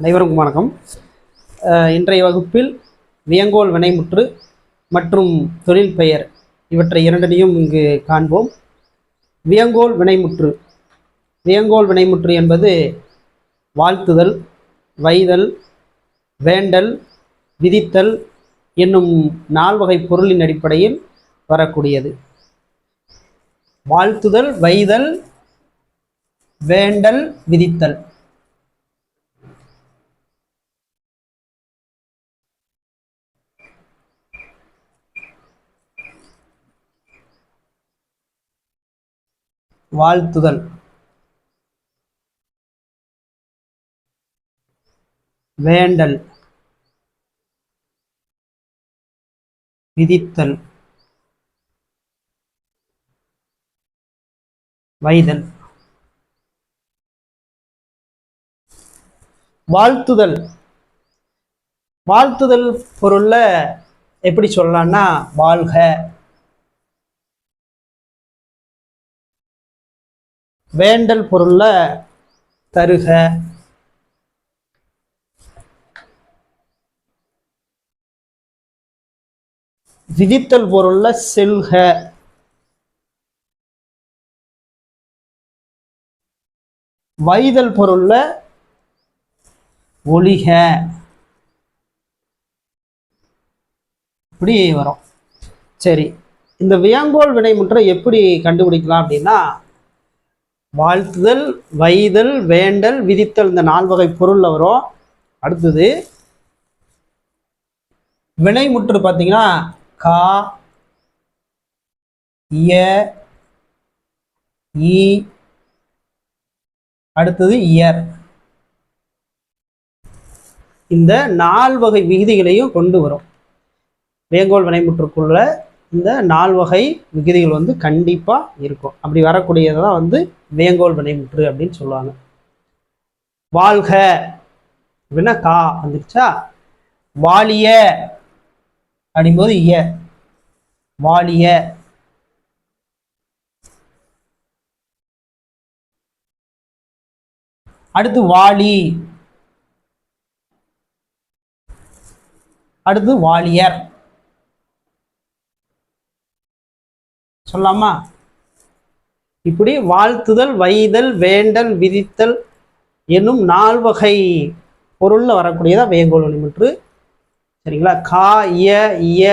அனைவருக்கும் வணக்கம். இன்றைய வகுப்பில் வியங்கோல் வினைமுற்று மற்றும் தொழில் பெயர் இவற்றை இரண்டனையும் இங்கு காண்போம். வியங்கோல் வினைமுற்று. வியங்கோல் வினைமுற்று என்பது வாழ்த்துதல் வைதல் வேண்டல் விதித்தல் என்னும் நால்வகை பொருளின் அடிப்படையில் வரக்கூடியது. வாழ்த்துதல் வைதல் வேண்டல் விதித்தல். வாழ்த்துதல். வேண்டல். விதித்தல். வைதல். வாழ்த்துதல். வாழ்த்துதல் பொருள்ல எப்படி சொல்லலாம்னா வாழ்க. வேண்டல் பொருள்ல தருக. விதித்தல் பொருள்ல செல்க. வைதல் பொருள்ல ஒளிக இப்படி வரும். சரி இந்த வியங்கோல் வினைமுற்றை எப்படி கண்டுபிடிக்கலாம் அப்படின்னா வாழ்த்துதல் வைதல் வேண்டல் விதித்தல் இந்த நால்வகை பொருள்ல வரும். அடுத்தது வினைமுற்று பார்த்தீங்கன்னா கா இய ஈ அடுத்தது இயர் இந்த நால்வகை விகுதிகளையும் கொண்டு வரும். வேங்கோல் வினைமுற்றுக்குள்ள இந்த நால்வகை விகுதிகள் வந்து கண்டிப்பாக இருக்கும். அப்படி வரக்கூடியதை தான் வந்து வேங்கோல் வினைமுற்று அப்படின்னு சொல்லுவாங்க. வாழ்க அப்படின்னா கா வந்துருச்சா? வாலிய அப்படிங்கும்போது இய வாலிய. அடுத்து வாலி. அடுத்து வாலியர். சொல்லலாமா இப்படி வாழ்த்துதல் வைதல் வேண்டல் விதித்தல் என்னும் நால்வகை பொருளில் வரக்கூடியதா வேங்கோல் வழிமுற்று சரிங்களா? கா இய இய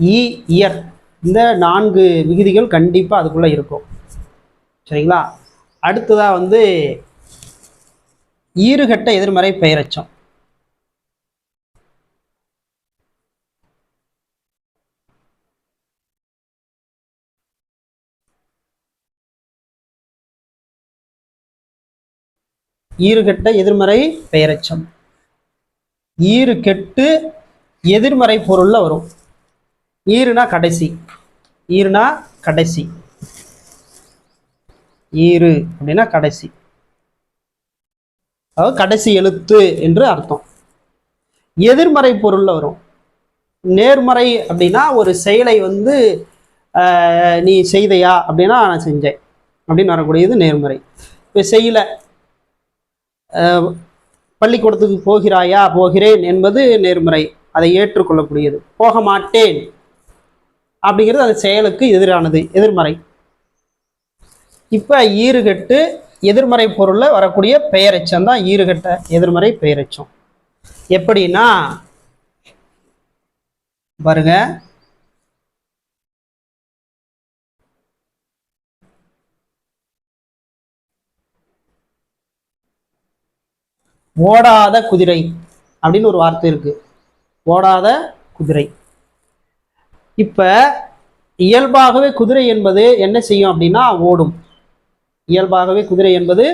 இ இயர். இந்த நான்கு விகுதிகள் கண்டிப்பாக அதுக்குள்ளே இருக்கும். சரிங்களா? அடுத்ததாக வந்து ஈறுகட்ட எதிர்மறை பெயரச்சம். ஈறுகெட்ட எதிர்மறை பெயரச்சம். ஈறு கெட்டு எதிர்மறை பொருள்ல வரும். ஈறுனா கடைசி. ஈறுனா கடைசி. ஈறு அப்படின்னா கடைசி. அதாவது கடைசி எழுத்து என்று அர்த்தம். எதிர்மறை பொருள்ல வரும். நேர்மறை அப்படின்னா ஒரு செயலை வந்து ஆஹ், நீ செய்தையா அப்படின்னா நான் செஞ்சேன். அப்படின்னு வரக்கூடியது நேர்மறை. இப்போ செய்யலை. பள்ளிக்கூடத்துக்கு போகிறாயா போகிறேன் என்பது நேர்மறை. அதை ஏற்றுக்கொள்ளக்கூடியது. போக மாட்டேன். அப்படிங்கிறது அந்த செயலுக்கு எதிரானது எதிர்மறை. இப்போ ஈறுகட்டு எதிர்மறை பொருளில் வரக்கூடிய பெயரச்சம் தான் ஈறுகட்ட எதிர்மறை பெயரச்சம். எப்படின்னா பாருங்கள் ஓடாத குதிரை அப்படின்னு ஒரு வார்த்தை இருக்கு. ஓடாத குதிரை. இப்போ இயல்பாகவே குதிரை என்பது என்ன செய்யும் அப்படின்னா ஓடும். இயல்பாகவே குதிரை என்பது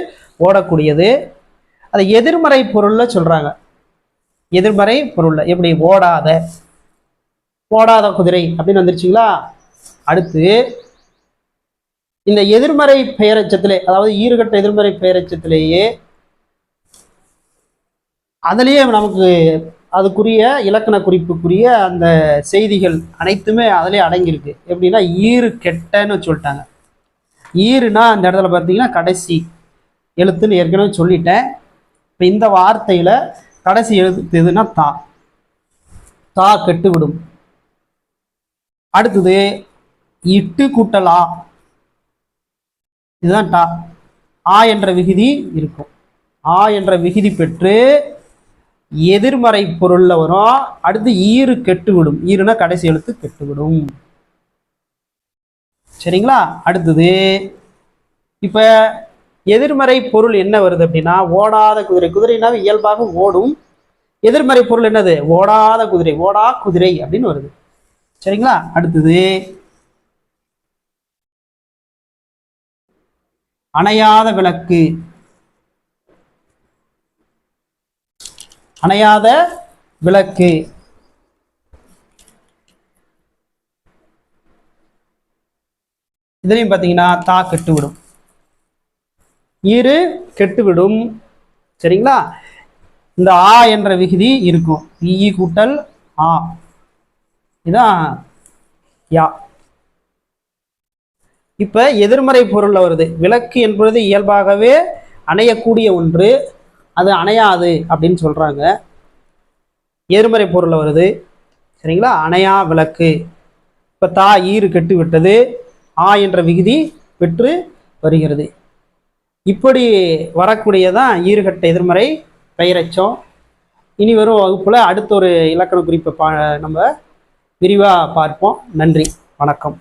ஓடக்கூடியது. அதை எதிர்மறை பொருளில் சொல்கிறாங்க எதிர்மறை பொருளில் எப்படி? ஓடாத. ஓடாத குதிரை அப்படின்னு வந்துருச்சுங்களா? அடுத்து இந்த எதிர்மறை பெயரச்சத்திலே அதாவது ஈறுகட்ட எதிர்மறை பெயரச்சத்திலேயே அதுலேயே நமக்கு அதுக்குரிய இலக்கண குறிப்புக்குரிய அந்த செய்திகள் அனைத்துமே அதிலே அடங்கியிருக்கு. எப்படின்னா ஈறு கெட்டன்னு சொல்லிட்டாங்க. ஈறுனா அந்த இடத்துல பார்த்தீங்கன்னா கடைசி எழுத்துன்னு ஏற்கனவே சொல்லிட்டேன். இப்போ இந்த வார்த்தையில் கடைசி எழுத்து எதுன்னா தா. தா கெட்டுவிடும். அடுத்தது இட்டு கூட்டலா. இதுதான் டா. ஆ என்ற விகுதி இருக்கும். ஆ என்ற விகுதி பெற்று எதிர்மறை பொருள்ல வரும். அடுத்து ஈறு கெட்டுவிடும். ஈருனா கடைசி எழுத்து கெட்டுவிடும். சரிங்களா? அடுத்தது இப்ப எதிர்மறை பொருள் என்ன வருது அப்படின்னா ஓடாத குதிரை. குதிரைனா இயல்பாக ஓடும். எதிர்மறை பொருள் என்னது? ஓடாத குதிரை. ஓடா குதிரை அப்படின்னு வருது. சரிங்களா? அடுத்தது அணையாத விளக்கு. அணையாத விளக்கு. இதுலையும் பார்த்தீங்கன்னா தா கெட்டுவிடும். இரு கெட்டுவிடும். சரிங்களா? இந்த ஆ என்ற விகுதி இருக்கும். இ கூட்டல் ஆ. இதான் யா. இப்போ எதிர்மறை பொருள்ல வருது. விளக்கு என்பது இயல்பாகவே அணையக்கூடிய ஒன்று. அது அணையாது அப்படின்னு சொல்கிறாங்க எதிர்மறை பொருளில் வருது. சரிங்களா? அணையா விளக்கு. இப்போ தா ஈறு கெட்டு விட்டது. ஆ என்ற விகுதி பெற்று வருகிறது. இப்படி வரக்கூடியதான் ஈறுகட்ட எதிர்மறை பெயரச்சம். இனி வரும் வகுப்பில் அடுத்த ஒரு இலக்கண குறிப்பை பா நம்ம விரிவாக பார்ப்போம். நன்றி. வணக்கம்.